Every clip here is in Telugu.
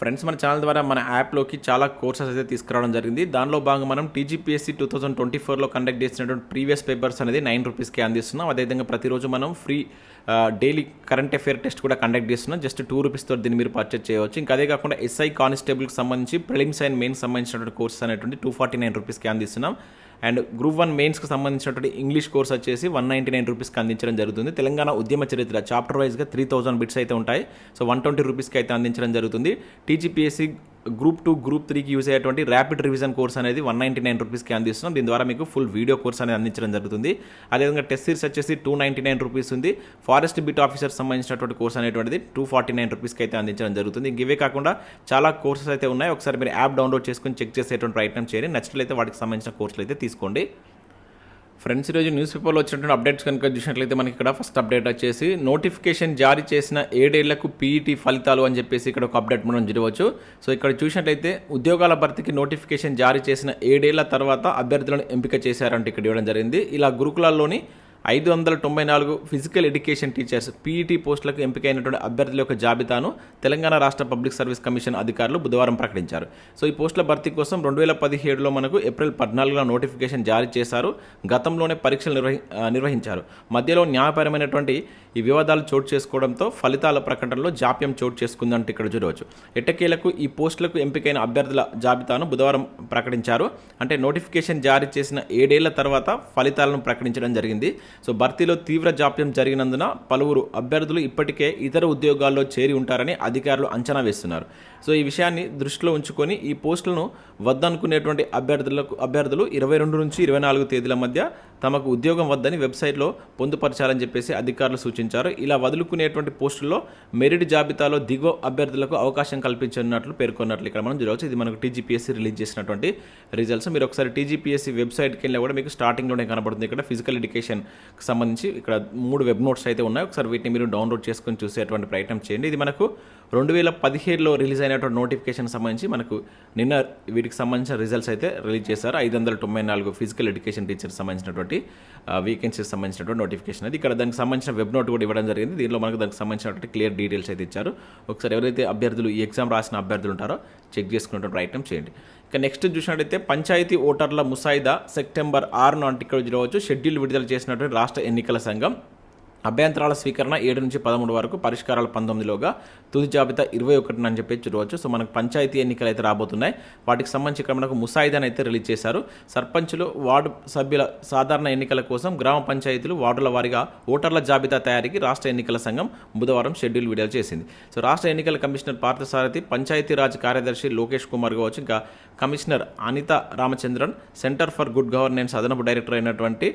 ఫ్రెండ్స్ మన ఛానల్ ద్వారా మన యాప్లోకి చాలా కోర్సెస్ అయితే తీసుకురావడం జరిగింది. దానిలో భాగంగా మనం టీజీపీఎస్సీ టూ థౌసండ్ ట్వంటీ ఫోర్లో కండక్ట్ చేసినటువంటి ప్రీవియస్ పేపర్స్ అనేది నైన్ రూపీస్కి అందిస్తున్నాం. అదేవిధంగా ప్రతిరోజు మనం free daily current affair test కూడా కండక్ట్ చేస్తున్నాం. జస్ట్ టూ రూపీస్తో దీన్ని మీరు పర్చేజ్ చేయవచ్చు. ఇంకా అదే కాకుండా ఎస్ఐ కానిస్టేబుల్కి సంబంధించి ప్రిలిమ్స్ అండ్ మెయిన్ సంబంధించినటువంటి కోర్సెస్ అనేటువంటి టూ ఫార్టీ నైన్ రూపీస్కి అందిస్తున్నాం. అండ్ గ్రూప్ వన్ మెయిన్స్కి సంబంధించినటువంటి ఇంగ్లీష్ కోర్స్ వచ్చేసి వన్ నైంటీ నైన్ రూపీస్కి అందించడం జరుగుతుంది. తెలంగాణ ఉద్యమ చరిత్ర చాప్టర్ వైజ్గా త్రీ థౌసండ్ బిట్స్ అయితే ఉంటాయి. సో వన్ ట్వంటీ రూపీస్కి అయితే అందించడం జరుగుతుంది. టీజీపీఎస్సీ గ్రూప్ టూ గ్రూప్ త్రీకి యూజ్ అయ్యేటువంటి ర్యాపిడ్ రివిజన్ కోర్స్ అనేది వన్ నైంటీ నైన్ రూపీస్కి అందిస్తున్నాం. దీని ద్వారా మీకు ఫుల్ వీడియో కోర్స్ అనేది అందించడం జరుగుతుంది. అదేవిధంగా టెస్ట్ సిరీస్ వచ్చేసి టూ నైంటీ నైన్ రూపీస్ ఉంది. ఫారెస్ట్ బిట్ ఆఫీసర్ సంబంధించినటువంటి కోర్స్ అనేటువంటిది టూ ఫార్టీ నైన్ రూపీస్కి అయితే అందించడం జరుగుతుంది. ఇంక ఇవే కాకుండా చాలా కోర్సెస్ అయితే ఉన్నాయి. ఒకసారి మీరు యాప్ డౌన్లోడ్ చేసుకుని చెక్ చేసేటువంటి ప్రయత్నం చేయండి. నచ్చినట్లయితే వాటికి సంబంధించిన కోర్సులు అయితే తీసుకోండి. ఫ్రెండ్స్ ఈరోజు న్యూస్ పేపర్లో వచ్చినటువంటి అప్డేట్స్ కనుక చూసినట్లయితే మనకి ఇక్కడ ఫస్ట్ అప్డేట్ వచ్చేసి నోటిఫికేషన్ జారీ చేసిన ఏడేళ్ళకు పీఈటీ ఫలితాలు అని చెప్పేసి ఇక్కడ ఒక అప్డేట్ మనం చూడవచ్చు. సో ఇక్కడ చూసినట్లయితే ఉద్యోగాల భర్తీకి నోటిఫికేషన్ జారీ చేసిన ఏడేళ్ళ తర్వాత అభ్యర్థులను ఎంపిక చేశారంటే ఇక్కడ ఇవ్వడం జరిగింది. ఇలా గురుకులాల్లోని ఐదు వందల తొంభై నాలుగు ఫిజికల్ ఎడ్యుకేషన్ టీచర్స్ పీఈటీ పోస్టులకు ఎంపికైనటువంటి అభ్యర్థుల యొక్క జాబితాను తెలంగాణ రాష్ట్ర పబ్లిక్ సర్వీస్ కమిషన్ అధికారులు బుధవారం ప్రకటించారు. సో ఈ పోస్టుల భర్తీ కోసం రెండు వేల పదిహేడులో మనకు ఏప్రిల్ పద్నాలుగులో నోటిఫికేషన్ జారీ చేశారు. గతంలోనే పరీక్షలు నిర్వహి నిర్వహించారు. మధ్యలో న్యాయపరమైనటువంటి ఈ వివాదాలు చోటు చేసుకోవడంతో ఫలితాల ప్రకటనలో జాప్యం చోటు చేసుకుందంటే ఇక్కడ చూడవచ్చు. ఎట్టకేలకు ఈ పోస్టులకు ఎంపికైన అభ్యర్థుల జాబితాను బుధవారం ప్రకటించారు. అంటే నోటిఫికేషన్ జారీ చేసిన ఏడేళ్ళ తర్వాత ఫలితాలను ప్రకటించడం జరిగింది. సో భర్తీలో తీవ్ర జాప్యం జరిగినందున పలువురు అభ్యర్థులు ఇప్పటికే ఇతర ఉద్యోగాల్లో చేరి ఉంటారని అధికారులు అంచనా వేస్తున్నారు. సో ఈ విషయాన్ని దృష్టిలో ఉంచుకొని ఈ పోస్టులను వద్దనుకునేటువంటి అభ్యర్థులకు అభ్యర్థులు ఇరవై రెండు నుంచి ఇరవై నాలుగు తేదీల మధ్య తమకు ఉద్యోగం వద్దని వెబ్సైట్లో పొందుపరచాలని చెప్పేసి అధికారులు సూచించారు. ఇలా వదులుకునేటువంటి పోస్టుల్లో మెరిట్ జాబితాలో దిగువ అభ్యర్థులకు అవకాశం కల్పించనున్నట్లు పేర్కొన్నట్లు ఇక్కడ మనం చూడవచ్చు. ఇది మనకు టీజీపీఎస్సీ రిలీజ్ చేసినటువంటి రిజల్ట్స్. మీరు ఒకసారి టీజీపీఎస్సీ వెబ్సైట్కి వెళ్ళినా కూడా మీకు స్టార్టింగ్లోనే కనబడుతుంది. ఇక్కడ ఫిజికల్ ఎడ్యుకేషన్కి సంబంధించి ఇక్కడ మూడు వెబ్ నోట్స్ అయితే ఉన్నాయి. ఒకసారి వీటిని మీరు డౌన్లోడ్ చేసుకొని చూసేటువంటి ప్రయత్నం చేయండి. ఇది మనకు రెండు వేల పదిహేడులో రిలీజ్ అయినటువంటి నోటిఫికేషన్ సంబంధించి మనకు నిన్న వీటికి సంబంధించిన రిజల్ట్స్ అయితే రిలీజ్ చేశారు. ఐదు వందల తొంభై నాలుగు ఫిజికల్ ఎడ్యుకేషన్ టీచర్స్ సంబంధించినటువంటి వీకెన్సీకి సంబంధించినటువంటి నోటిఫికేషన్ అది. ఇక్కడ దానికి సంబంధించిన వెబ్ నోట్ కూడా ఇవ్వడం జరిగింది. దీనిలో మనకు దానికి సంబంధించినటువంటి క్లియర్ డీటెయిల్స్ అయితే ఇచ్చారు. ఒకసారి ఎవరైతే అభ్యర్థులు ఈ ఎగ్జామ్ రాసిన అభ్యర్థులు ఉంటారో చెక్ చేసుకున్నటువంటి ప్రయత్నం చేయండి. ఇక నెక్స్ట్ చూసినట్టయితే పంచాయతీ ఓటర్ల ముసాయిదా సెప్టెంబర్ ఆరు నాటికి రోజు షెడ్యూల్ విడుదల చేసినటువంటి రాష్ట్ర ఎన్నికల సంఘం అభ్యంతరాల స్వీకరణ ఏడు నుంచి పదమూడు వరకు పరిష్కారాలు పంతొమ్మిదిలోగా తుది జాబితా ఇరవై ఒకటిన అని చెప్పి చూడవచ్చు. సో మనకు పంచాయతీ ఎన్నికలు అయితే రాబోతున్నాయి వాటికి సంబంధించి ఇక్కడ మనకు ముసాయిదాని అయితే రిలీజ్ చేశారు. సర్పంచులు వార్డు సభ్యుల సాధారణ ఎన్నికల కోసం గ్రామ పంచాయతీలు వార్డుల వారీగా ఓటర్ల జాబితా తయారీకి రాష్ట్ర ఎన్నికల సంఘం బుధవారం షెడ్యూల్ విడుదల చేసింది. సో రాష్ట్ర ఎన్నికల కమిషనర్ పార్థసారథి పంచాయతీరాజ్ కార్యదర్శి లోకేష్ కుమార్ కావచ్చు. ఇంకా commissioner Anitha Ramachandran centre for good governance అదనపు డైరెక్టర్ అయినటువంటి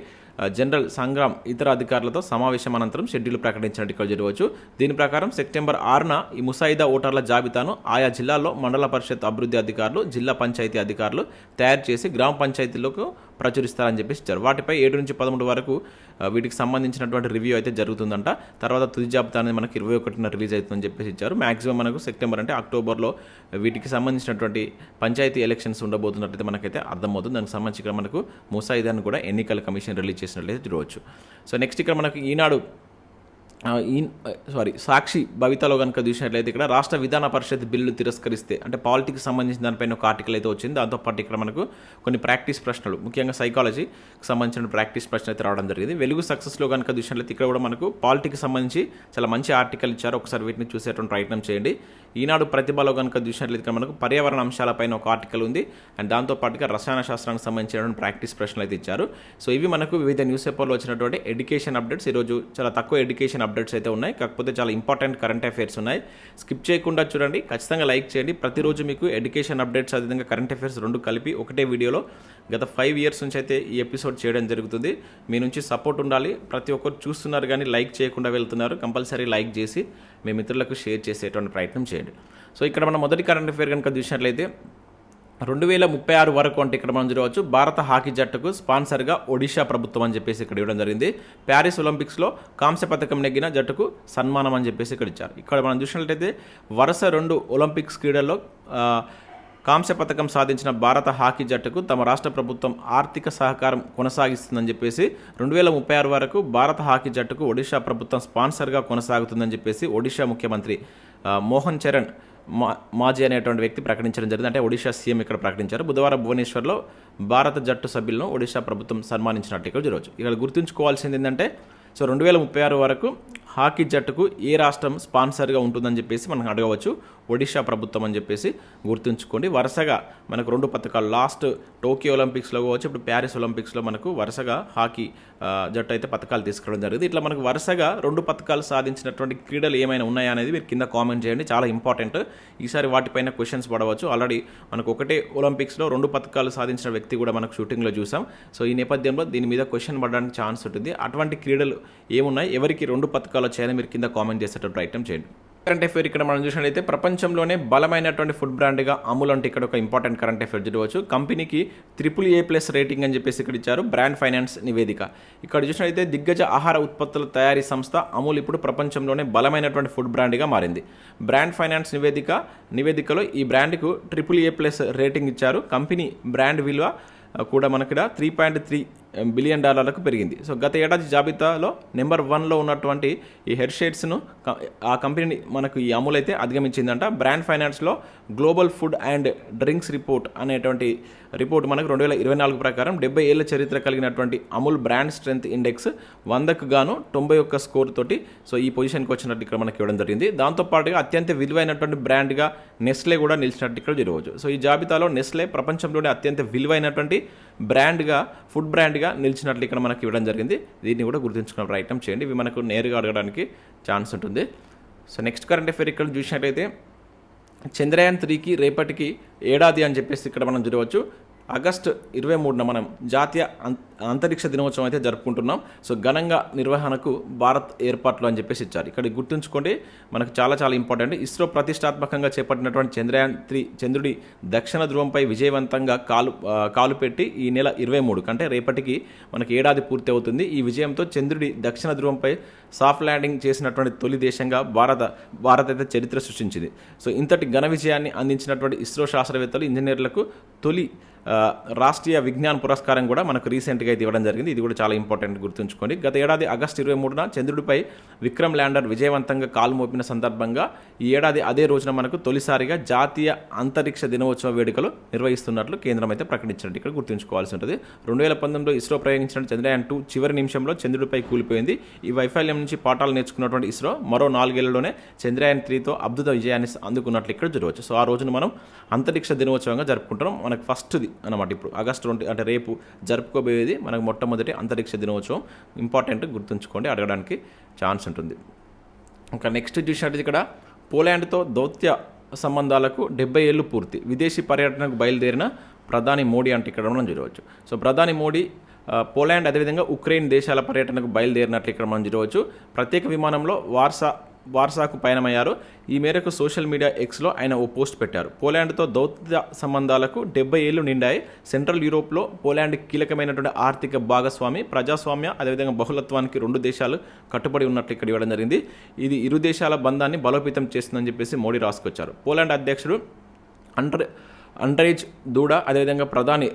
జనరల్ సంగ్రామ్ ఇతర అధికారులతో సమావేశం అనంతరం షెడ్యూల్ ప్రకటించినట్టు ఇక్కడ జరగవచ్చు. దీని ప్రకారం సెప్టెంబర్ ఆరున ఈ ముసాయిదా ఓటర్ల జాబితాను ఆయా జిల్లాల్లో మండల పరిషత్ అభివృద్ధి అధికారులు జిల్లా పంచాయతీ అధికారులు తయారు చేసి గ్రామ పంచాయతీలకు ప్రచురిస్తారని చెప్పేసి ఇచ్చారు. వాటిపై ఏడు నుంచి పదమూడు వరకు వీటికి సంబంధించినటువంటి రివ్యూ అయితే జరుగుతుందంట. తర్వాత తుది జాబితా అనేది మనకి ఇరవై ఒకటిన రిలీజ్ అవుతుందని చెప్పేసి ఇచ్చారు. మాక్సిమం మనకు సెప్టెంబర్ అంటే అక్టోబర్లో వీటికి సంబంధించినటువంటి పంచాయతీ ఎలక్షన్స్ ఉండబోతున్నట్లయితే మనకైతే అర్థమవుతుంది. దానికి సంబంధించి ఇక్కడ మనకు ముసాయిదాన్ని కూడా ఎన్నికల కమిషన్ రిలీజ్ చేసినట్లయితే చూడవచ్చు. సో నెక్స్ట్ ఇక్కడ మనకు ఈనాడు సారీ సాక్షి భవితలో కనుక చూసినట్లయితే ఇక్కడ రాష్ట్ర విధాన పరిషత్ బిల్లు తిరస్కరిస్తే అంటే పాలిటిక్స్ సంబంధించిన దానిపైన ఒక ఆర్టికల్ అయితే వచ్చింది. దాంతోపాటు ఇక్కడ మనకు కొన్ని ప్రాక్టీస్ ప్రశ్నలు ముఖ్యంగా సైకాలజీకి సంబంధించిన ప్రాక్టీస్ ప్రశ్న అయితే రావడం జరిగింది. వెలుగు సక్సెస్లో కనుక చూసినట్లయితే ఇక్కడ కూడా మనకు పాలిటిక్స్ సంబంధించి చాలా మంచి ఆర్టికల్ ఇచ్చారు. ఒకసారి వీటిని చూసేటువంటి ప్రయత్నం చేయండి. ఈనాడు ప్రతిభలో కనుక చూసినట్లయితే ఇక్కడ మనకు పర్యావరణ అంశాలపైన ఒక ఆర్టికల్ ఉంది. అండ్ దాంతో పాటుగా రసాయన శాస్త్రానికి సంబంధించినటువంటి ప్రాక్టీస్ ప్రశ్నలు అయితే ఇచ్చారు. సో ఇవి మనకు వివిధ న్యూస్ పేపర్లో వచ్చినటువంటి ఎడ్యుకేషన్ అప్డేట్స్ ఈరోజు చాలా తక్కువ ఎడ్యుకేషన్ అప్డేట్ అప్డేట్స్ అయితే ఉన్నాయి. కాకపోతే చాలా ఇంపార్టెంట్ కరెంట్ అఫైర్స్ ఉన్నాయి. స్కిప్ చేయకుండా చూడండి. ఖచ్చితంగా లైక్ చేయండి. ప్రతిరోజు మీకు ఎడ్యుకేషన్ అప్డేట్స్ అదేవిధంగా కరెంట్ అఫైర్స్ రెండు కలిపి ఒకటే వీడియోలో గత ఫైవ్ ఇయర్స్ నుంచి అయితే ఈ ఎపిసోడ్ చేయడం జరుగుతుంది. మీ నుంచి సపోర్ట్ ఉండాలి. ప్రతి ఒక్కరు చూస్తున్నారు కానీ లైక్ చేయకుండా వెళ్తున్నారు. కంపల్సరీ లైక్ చేసి మీ మిత్రులకు షేర్ చేసేటువంటి ప్రయత్నం చేయండి. సో ఇక్కడ మనం మొదటి కరెంట్ అఫైర్ కనుక చూసినట్లయితే రెండు వేల ముప్పై ఆరు వరకు అంటే ఇక్కడ మనం చూడవచ్చు భారత హాకీ జట్టుకు స్పాన్సర్గా ఒడిషా ప్రభుత్వం అని చెప్పేసి ఇక్కడ ఇవ్వడం జరిగింది. ప్యారిస్ ఒలింపిక్స్లో కాంస్య పథకం నెగ్గిన జట్టుకు సన్మానం అని చెప్పేసి ఇక్కడ ఇచ్చారు. ఇక్కడ మనం చూసినట్లయితే వరుస రెండు ఒలింపిక్స్ క్రీడల్లో కాంస్య పథకం సాధించిన భారత హాకీ జట్టుకు తమ రాష్ట్ర ప్రభుత్వం ఆర్థిక సహకారం కొనసాగిస్తుందని చెప్పేసి రెండు వేల ముప్పై ఆరు వరకు భారత హాకీ జట్టుకు ఒడిషా ప్రభుత్వం స్పాన్సర్గా కొనసాగుతుందని చెప్పేసి ఒడిషా ముఖ్యమంత్రి మోహన్ చరణ్ మా మాజీ అనేటువంటి వ్యక్తి ప్రకటించడం జరిగింది. అంటే ఒడిషా సీఎం ఇక్కడ ప్రకటించారు. బుధవారం భువనేశ్వర్లో భారత జట్టు సభ్యులను ఒడిషా ప్రభుత్వం సన్మానించినట్టు ఇక్కడ జరగవచ్చు ఇక్కడ గుర్తుంచుకోవాల్సింది ఏంటంటే సో రెండు వేల ముప్పై ఆరు వరకు హాకీ జట్టుకు ఏ రాష్ట్రం స్పాన్సర్గా ఉంటుందని చెప్పేసి మనం అడగవచ్చు. ఒడిషా ప్రభుత్వం అని చెప్పేసి గుర్తుంచుకోండి. వరుసగా మనకు రెండు పథకాలు. లాస్ట్ టోక్యో ఒలింపిక్స్లో కావచ్చు ఇప్పుడు ప్యారిస్ ఒలింపిక్స్లో మనకు వరుసగా హాకీ జట్టు అయితే పథకాలు తీసుకురావడం జరిగింది. ఇట్లా మనకు వరుసగా రెండు పథకాలు సాధించినటువంటి క్రీడలు ఏమైనా ఉన్నాయా అనేది మీరు కింద కామెంట్ చేయండి. చాలా ఇంపార్టెంట్. ఈసారి వాటిపైన క్వశ్చన్స్ పడవచ్చు. ఆల్రెడీ మనకు ఒకటే ఒలింపిక్స్లో రెండు పథకాలు సాధించిన వ్యక్తి కూడా మనకు షూటింగ్లో చూసాం. సో ఈ నేపథ్యంలో దీని మీద క్వశ్చన్ పడడానికి ఛాన్స్ ఉంటుంది. అటువంటి క్రీడలు ఏమున్నాయి? ఎవరికి రెండు పథకాలు వచ్చాయని మీరు కింద కామెంట్ చేసేటట్టు ప్రయత్నం చేయండి. కరెంట్ అఫేర్ ఇక్కడ మనం చూసినట్లయితే ప్రపంచంలోనే బలమైనటువంటి ఫుడ్ బ్రాండ్గా అమూల్ అంటే ఇక్కడ ఒక ఇంపార్టెంట్ కరెంట్ అఫేర్ చూడవచ్చు. కంపెనీకి ట్రిపుల్ ఏ ప్లస్ రేటింగ్ అని చెప్పేసి ఇక్కడ ఇచ్చారు. బ్రాండ్ ఫైనాన్స్ నివేదిక. ఇక్కడ చూసినట్లయితే దిగ్గజ ఆహార ఉత్పత్తుల తయారీ సంస్థ అమూల్ ఇప్పుడు ప్రపంచంలోనే బలమైనటువంటి ఫుడ్ బ్రాండ్గా మారింది. బ్రాండ్ ఫైనాన్స్ నివేదిక నివేదికలో ఈ బ్రాండ్కు ట్రిపుల్ ఏ ప్లస్ రేటింగ్ ఇచ్చారు. కంపెనీ బ్రాండ్ విలువ కూడా మనకి three point three Um, billion డాలర్లకు పెరిగింది. సో గత ఏడాది జాబితాలో నెంబర్ వన్లో ఉన్నటువంటి ఈ హెడ్షేడ్స్ను ఆ కంపెనీని మనకు ఈ అమూల్ అయితే అధిగమించిందంట. బ్రాండ్ ఫైనాన్స్లో global food and drinks report అనేటువంటి రిపోర్ట్ మనకు రెండు వేల ఇరవై నాలుగు ప్రకారం డెబ్బై ఏళ్ళ చరిత్ర కలిగినటువంటి అమూల్ బ్రాండ్ స్ట్రెంత్ ఇండెక్స్ వందకు గాను తొంభై ఒక్క స్కోర్ తోటి సో ఈ పొజిషన్కి వచ్చినట్టు ఇక్కడ మనకి ఇవ్వడం జరిగింది. దాంతోపాటుగా అత్యంత విలువైనటువంటి బ్రాండ్గా నెస్లే కూడా నిలిచినట్టు ఇక్కడ జరగవచ్చు. సో ఈ జాబితాలో నెస్లే ప్రపంచంలోనే అత్యంత విలువైనటువంటి బ్రాండ్గా ఫుడ్ బ్రాండ్గా నిలిచినట్లు ఇక్కడ మనకి ఇవ్వడం జరిగింది. దీన్ని కూడా గుర్తుంచుకున్న ప్రయత్నం చేయండి. ఇవి మనకు నేరుగా అడగడానికి ఛాన్స్ ఉంటుంది. సో నెక్స్ట్ కరెంట్ అఫేర్ ఇక్కడ చూసినట్టయితే చంద్రయాన్ త్రీకి రేపటికి ఏడాది అని చెప్పేసి ఇక్కడ మనం చూడవచ్చు. ఆగస్టు ఇరవై మూడున మనం జాతీయ అం- అంతరిక్ష దినోత్సవం అయితే జరుపుకుంటున్నాం. సో ఘనంగా నిర్వహణకు భారత్ ఏర్పాట్లు అని చెప్పేసి ఇచ్చారు. ఇక్కడ గుర్తుంచుకోండి మనకు చాలా చాలా ఇంపార్టెంట్. ఇస్రో ప్రతిష్టాత్మకంగా చేపట్టినటువంటి చంద్రయాన్ త్రీ చంద్రుడి దక్షిణ ధ్రువంపై విజయవంతంగా కాలు కాలు పెట్టి ఈ నెల ఇరవై మూడు కంటే రేపటికి మనకి ఏడాది పూర్తి అవుతుంది. ఈ విజయంతో చంద్రుడి దక్షిణ ధ్రువంపై సాఫ్ట్ ల్యాండింగ్ చేసినటువంటి తొలి దేశంగా భారత భారత్ అయితే చరిత్ర సృష్టించింది. సో ఇంతటి ఘన విజయాన్ని అందించినటువంటి ఇస్రో శాస్త్రవేత్తలు ఇంజనీర్లకు తొలి రాష్ట్రీయ విజ్ఞాన పురస్కారం కూడా మనకు రీసెంట్గా అయితే ఇవ్వడం జరిగింది. ఇది కూడా చాలా ఇంపార్టెంట్ గుర్తుంచుకోండి. గత ఏడాది ఆగస్టు ఇరవై మూడున చంద్రుడిపై విక్రమ్ ల్యాండర్ విజయవంతంగా కాలు మోపిన సందర్భంగా ఈ ఏడాది అదే రోజున మనకు తొలిసారిగా జాతీయ అంతరిక్ష దినోత్సవ వేడుకలు నిర్వహిస్తున్నట్లు కేంద్రం అయితే ప్రకటించినట్టు ఇక్కడ గుర్తుంచుకోవాల్సి ఉంటుంది. రెండు వేల పంతొమ్మిదిలో ఇస్రో ప్రయోగించిన చంద్రయాన్ టూ చివరి నిమిషంలో చంద్రుడిపై కూలిపోయింది. ఈ వైఫల్యం నుంచి పాఠాలు నేర్చుకున్నటువంటి ఇస్రో మరో నాలుగేళ్ళలోనే చంద్రయాన్ త్రీతో అద్భుత విజయాన్ని అందుకున్నట్లు ఇక్కడ జరగవచ్చు. సో ఆ రోజున మనం అంతరిక్ష దినోత్సవంగా జరుపుకుంటున్నాం. మనకు ఫస్ట్ది అనమాట ఇప్పుడు. ఆగస్టు ట్వంటీ అంటే రేపు జరుపుకోబోయేది మనకు మొట్టమొదటి అంతరిక్ష దినోత్సవం. ఇంపార్టెంట్ గుర్తుంచుకోండి అడగడానికి ఛాన్స్ ఉంటుంది. ఇంకా నెక్స్ట్ చూసినట్టు ఇక్కడ పోలాండ్తో దౌత్య సంబంధాలకు డెబ్బై ఏళ్ళు పూర్తి. విదేశీ పర్యటనకు బయలుదేరిన ప్రధాని మోడీ అంటే ఇక్కడ మనం చూడవచ్చు. సో ప్రధాని మోడీ పోలాండ్ అదేవిధంగా ఉక్రెయిన్ దేశాల పర్యటనకు బయలుదేరినట్లు ఇక్కడ మనం చూడవచ్చు. ప్రత్యేక విమానంలో వార్సా వార్సాకు పయనమయ్యారు. ఈ మేరకు సోషల్ మీడియా ఎక్స్లో ఆయన ఓ పోస్ట్ పెట్టారు. పోలాండ్తో దౌత్య సంబంధాలకు డెబ్బై ఏళ్ళు నిండాయి. సెంట్రల్ యూరోప్లో పోలాండ్ కీలకమైనటువంటి ఆర్థిక భాగస్వామి ప్రజాస్వామ్య అదేవిధంగా బహుళత్వానికి రెండు దేశాలు కట్టుబడి ఉన్నట్లు ఇక్కడ ఇవ్వడం జరిగింది. ఇది ఇరు దేశాల బంధాన్ని బలోపేతం చేస్తుందని చెప్పేసి మోడీ రాసుకొచ్చారు. పోలాండ్ అధ్యక్షుడు అండర్ అండరేజ్ దూడ అదేవిధంగా ప్రధాని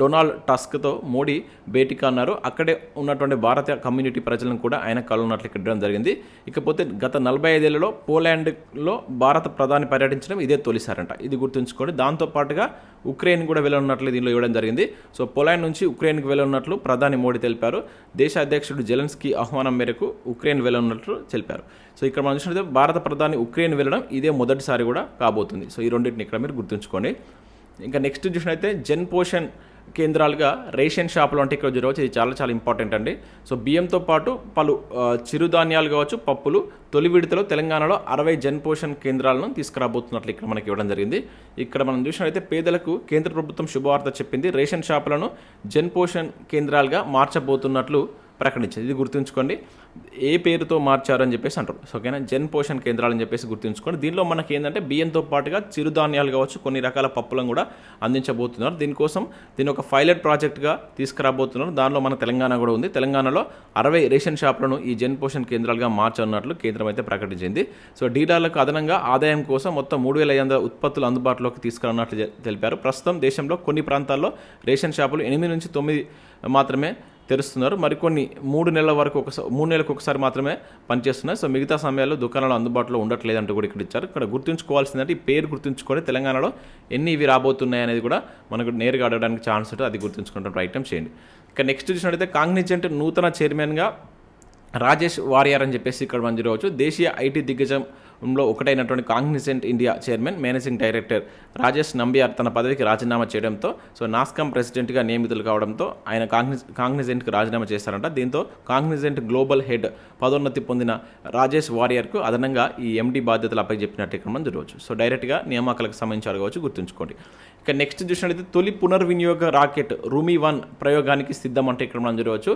డొనాల్డ్ టస్క్తో మోడీ భేటీ అన్నారు. అక్కడే ఉన్నటువంటి భారతీయ కమ్యూనిటీ ప్రజలను కూడా ఆయన కలున్నట్లు ఇక్కడ జరిగింది. ఇకపోతే గత నలభై ఐదేళ్ళలో పోలాండ్లో భారత ప్రధాని పర్యటించడం ఇదే తొలిసారంట. ఇది గుర్తుంచుకోండి. దాంతోపాటుగా ఉక్రెయిన్ కూడా వెళ్ళనున్నట్లు దీనిలో ఇవ్వడం జరిగింది. సో పోలాండ్ నుంచి ఉక్రెయిన్కి వెళ్ళనున్నట్లు ప్రధాని మోడీ తెలిపారు. దేశ అధ్యక్షుడు జెలెన్స్కీ ఆహ్వానం మేరకు ఉక్రెయిన్ వెళ్ళనున్నట్లు తెలిపారు. సో ఇక్కడ మనం చూసినట్లయితే భారత ప్రధాని ఉక్రెయిన్ వెళ్ళడం ఇదే మొదటిసారి కూడా కాబోతుంది. సో ఈ రెండింటిని ఇక్కడ మీరు గుర్తుంచుకోండి. ఇంకా నెక్స్ట్ చూసినట్లయితే జన్ పోషన్ కేంద్రాలుగా రేషన్ షాపులు అంటే ఇక్కడ జరగవచ్చు. ఇది చాలా చాలా ఇంపార్టెంట్ అండి. సో బియ్యంతో పాటు పలు చిరుధాన్యాలు కావచ్చు పప్పులు తొలి విడతలో తెలంగాణలో అరవై జన్ పోషణ్ కేంద్రాలను తీసుకురాబోతున్నట్లు ఇక్కడ మనకి ఇవ్వడం జరిగింది. ఇక్కడ మనం చూసినట్లయితే పేదలకు కేంద్ర ప్రభుత్వం శుభవార్త చెప్పింది. రేషన్ షాపులను జన్ పోషణ్ కేంద్రాలుగా మార్చబోతున్నట్లు ప్రకటించింది. ఇది గుర్తుంచుకోండి. ఏ పేరుతో మార్చారు అని చెప్పేసి అంటారు. సో ఓకేనా? జన్ పోషణ్ కేంద్రాలు అని చెప్పేసి గుర్తుంచుకోండి. దీనిలో మనకి ఏంటంటే బియ్యంతో పాటుగా చిరుధాన్యాలు కావచ్చు కొన్ని రకాల పప్పులను కూడా అందించబోతున్నారు. దీనికోసం దీని ఒక పైలట్ ప్రాజెక్ట్గా తీసుకురాబోతున్నారు. దానిలో మన తెలంగాణ కూడా ఉంది. తెలంగాణలో అరవై రేషన్ షాపులను ఈ జన్ పోషణ్ కేంద్రాలుగా మార్చనున్నట్లు కేంద్రం అయితే ప్రకటించింది. సో డీలర్లకు అదనంగా ఆదాయం కోసం మొత్తం మూడు వేల ఐదు వందల ఉత్పత్తులు అందుబాటులోకి తీసుకురానున్నట్లు తెలిపారు. ప్రస్తుతం దేశంలో కొన్ని ప్రాంతాల్లో రేషన్ షాపులు ఎనిమిది నుంచి తొమ్మిది మాత్రమే తెరుస్తున్నారు. మరికొన్ని మూడు నెలల వరకు ఒకసారి మూడు నెలల నెలలకు ఒకసారి మాత్రమే పనిచేస్తున్నాయి. సో మిగతా సమయాల్లో దుకాణాలు అందుబాటులో ఉండట్లేదు అంటూ కూడా ఇక్కడ ఇచ్చారు. ఇక్కడ గుర్తుంచుకోవాల్సిందంటే ఈ పేరు గుర్తుంచుకొని తెలంగాణలో ఎన్ని ఇవి రాబోతున్నాయి అనేది కూడా మనకు నేరుగా అడగడానికి ఛాన్స్ ఉంటుంది అది గుర్తుంచుకుంటే. ప్రయత్నం చేయండి. ఇక నెక్స్ట్ చూసినట్టయితే కాంగ్నిజెంట్ నూతన చైర్మన్గా రాజేష్ వారియర్ అని చెప్పేసి ఇక్కడ మనం చూడవచ్చు దేశీయ ఐటీ దిగ్గజం లో ఒకటైనటువంటి Cognizant India chairman managing director Rajesh Nambiar తన పదవికి రాజీనామా చేయడంతో సో నాస్కామ్ ప్రెసిడెంట్గా నియమితులు కావడంతో ఆయన కాంగ్ని కాంగ్నిజెంట్కి రాజీనామా చేశారంట. దీంతో కాంగ్నిజెంట్ గ్లోబల్ హెడ్ పదోన్నతి పొందిన రాజేష్ వారియర్కు అదనంగా ఈ ఎండీ బాధ్యతలు అప్పచెప్పినట్టు ఇక్కడ మనం చూడవచ్చు సో డైరెక్ట్గా నియామకాలకు సంబంధించి అడగవచ్చు గుర్తుంచుకోండి. ఇక నెక్స్ట్ చూసినట్లయితే తొలి పునర్వినియోగ రాకెట్ రూమీ వన్ ప్రయోగానికి సిద్ధం అంటే ఇక్కడ మనం చూడవచ్చు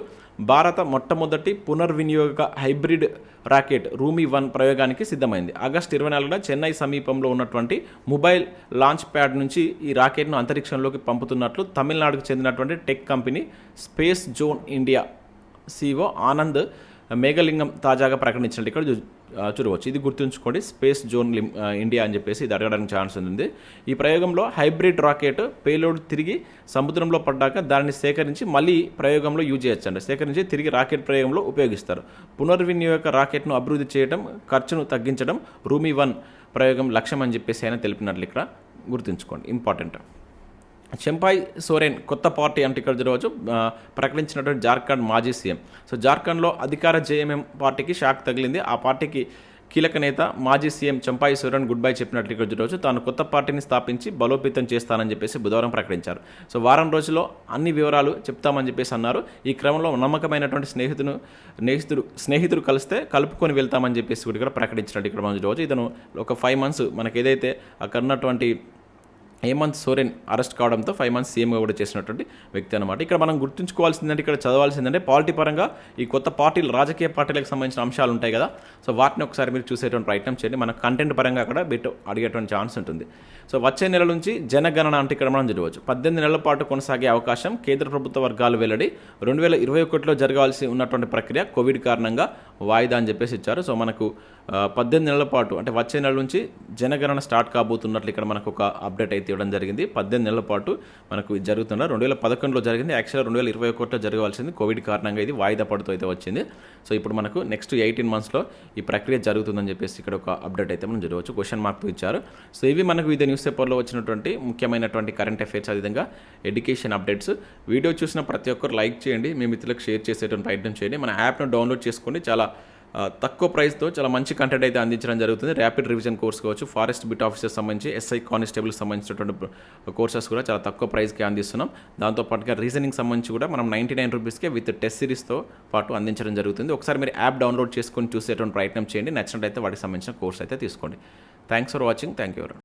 భారత మొట్టమొదటి పునర్వినియోగ హైబ్రిడ్ రాకెట్ రూమీ వన్ ప్రయోగానికి సిద్ధమైంది. ఆగస్టు ఇరవై నాలుగున చెన్నై సమీపంలో ఉన్నటువంటి మొబైల్ లాంచ్ ప్యాడ్ నుంచి ఈ రాకెట్ను అంతరిక్షంలోకి పంపుతున్నట్లు తమిళనాడుకు చెందినటువంటి tech company Space Zone India CEO Anand Meghalingam తాజాగా ప్రకటించినట్టు ఇక్కడ చూడవచ్చు. ఇది గుర్తుంచుకోండి. స్పేస్ జోన్ లిమ్ ఇండియా అని చెప్పేసి ఇది అడగడానికి ఛాన్స్ ఉంది. ఈ ప్రయోగంలో హైబ్రిడ్ రాకెట్ పేలోడ్ తిరిగి సముద్రంలో పడ్డాక దానిని సేకరించి మళ్ళీ ప్రయోగంలో యూజ్ చేయొచ్చండి సేకరించి తిరిగి రాకెట్ ప్రయోగంలో ఉపయోగిస్తారు. పునర్వినియోగ రాకెట్ను అభివృద్ధి చేయడం ఖర్చును తగ్గించడం రూమీ వన్ ప్రయోగం లక్ష్యం అని చెప్పేసి ఆయన తెలిపినట్లు ఇక్కడ గుర్తుంచుకోండి. ఇంపార్టెంట్ చెంపాయ్ సోరెన్ కొత్త పార్టీ అంటే ఇక్కడ చూడవచ్చు ప్రకటించినటువంటి జార్ఖండ్ మాజీ సీఎం. సో జార్ఖండ్లో అధికార జేఎంఎం పార్టీకి షాక్ తగిలింది. ఆ పార్టీకి కీలక నేత మాజీ CM Champai Soren good bye చెప్పినట్లు ఇక్కడ చూడవచ్చు తాను కొత్త పార్టీని స్థాపించి బలోపేతం చేస్తానని చెప్పేసి బుధవారం ప్రకటించారు. సో వారం రోజుల్లో అన్ని వివరాలు చెప్తామని చెప్పేసి అన్నారు. ఈ క్రమంలో నమ్మకమైనటువంటి స్నేహితును స్నేహితుడు స్నేహితుడు కలిస్తే కలుపుకొని వెళ్తామని చెప్పేసి కూడా ఇక్కడ ప్రకటించినట్టు ఇక్కడ మనం చూడవచ్చు. ఇతను ఒక ఫైవ్ మంత్స్ మనకి ఏదైతే అక్కడ ఉన్నటువంటి హేమంత్ సోరెన్ అరెస్ట్ కావడంతో ఫైవ్ మంత్స్ సీఎంగా కూడా చేసినటువంటి వ్యక్తి అనమాట ఇక్కడ మనం గుర్తుంచుకోవాల్సిందంటే ఇక్కడ చదవాల్సిందంటే పార్టీ పరంగా ఈ కొత్త పార్టీలు రాజకీయ పార్టీలకు సంబంధించిన అంశాలు ఉంటాయి కదా. సో వాటిని ఒకసారి మీరు చూసేటువంటి ప్రయత్నం చేయండి. మన కంటెంట్ పరంగా కూడా బిట్ అడిగేటువంటి ఛాన్స్ ఉంటుంది. సో వచ్చే నెల నుంచి జనగణన అంటే ఇక్కడ మనం చూడవచ్చు. పద్దెనిమిది నెలల పాటు కొనసాగే అవకాశం కేంద్ర ప్రభుత్వ వర్గాలు వెల్లడి రెండు వేల ఇరవై ఒకటిలో జరగాల్సి ఉన్నటువంటి ప్రక్రియ కోవిడ్ కారణంగా వాయిదా అని చెప్పేసి ఇచ్చారు. సో మనకు పద్దెనిమిది నెలల పాటు అంటే వచ్చే నెల నుంచి జనగణన స్టార్ట్ కాబోతున్నట్లు ఇక్కడ మనకు ఒక అప్డేట్ అయితే ఇవ్వడం జరిగింది. పద్దెనిమిది నెలల పాటు మనకు ఇది జరుగుతున్న రెండు వేల పదకొండులో జరిగింది. యాక్చువల్గా రెండు వేల ఇరవై ఒకటిలో జరగవలసింది. కోవిడ్ కారణంగా ఇది వాయిదా పడుతూ అయితే వచ్చింది. సో ఇప్పుడు మనకు నెక్స్ట్ ఎయిటీన్ మంత్స్లో ఈ ప్రక్రియ జరుగుతుందని చెప్పేసి ఇక్కడ ఒక అప్డేట్ అయితే మనం జరగవచ్చు క్వశ్చన్ మార్క్తో ఇచ్చారు. సో ఇవి మనకు వివిధ న్యూస్ పేపర్లో వచ్చినటువంటి ముఖ్యమైనటువంటి కరెంట్ అఫైర్స్ అదేవిధంగా ఎడ్యుకేషన్ అప్డేట్స్. వీడియో చూసిన ప్రతి ఒక్కరు లైక్ చేయండి. మీ మిత్రులకు షేర్ చేసేటువంటి ప్రయత్నం చేయండి. మన యాప్ను డౌన్లోడ్ చేసుకోండి చాలా తక్కువ ప్రైస్తో చాలా మంచి కంటెంట్ అయితే అందించడం జరుగుతుంది. ర్యాపిడ్ రివిజన్ కోర్స్ కావచ్చు ఫారెస్ట్ బిట్ ఆఫీసర్స్ సంబంధించి ఎస్ఐ కానిస్టేబుల్ సంబంధించినటువంటి కోర్సెస్ కూడా చాలా తక్కువ ప్రైస్కి అందిస్తున్నాం. దాంతోపాటుగా రీజనింగ్ సంబంధించి కూడా మనం నైంటీ నైన్ రూపీస్కే విత్ టెస్ట్ సిరీస్తో పాటు అందించడం జరుగుతుంది. ఒకసారి మీరు యాప్ డౌన్లోడ్ చేసుకొని చూసేటువంటి ప్రయత్నం చేయండి. నచ్చినట్లయితే వాటికి సంబంధించిన కోర్స్ అయితే తీసుకోండి. Thanks for watching thank you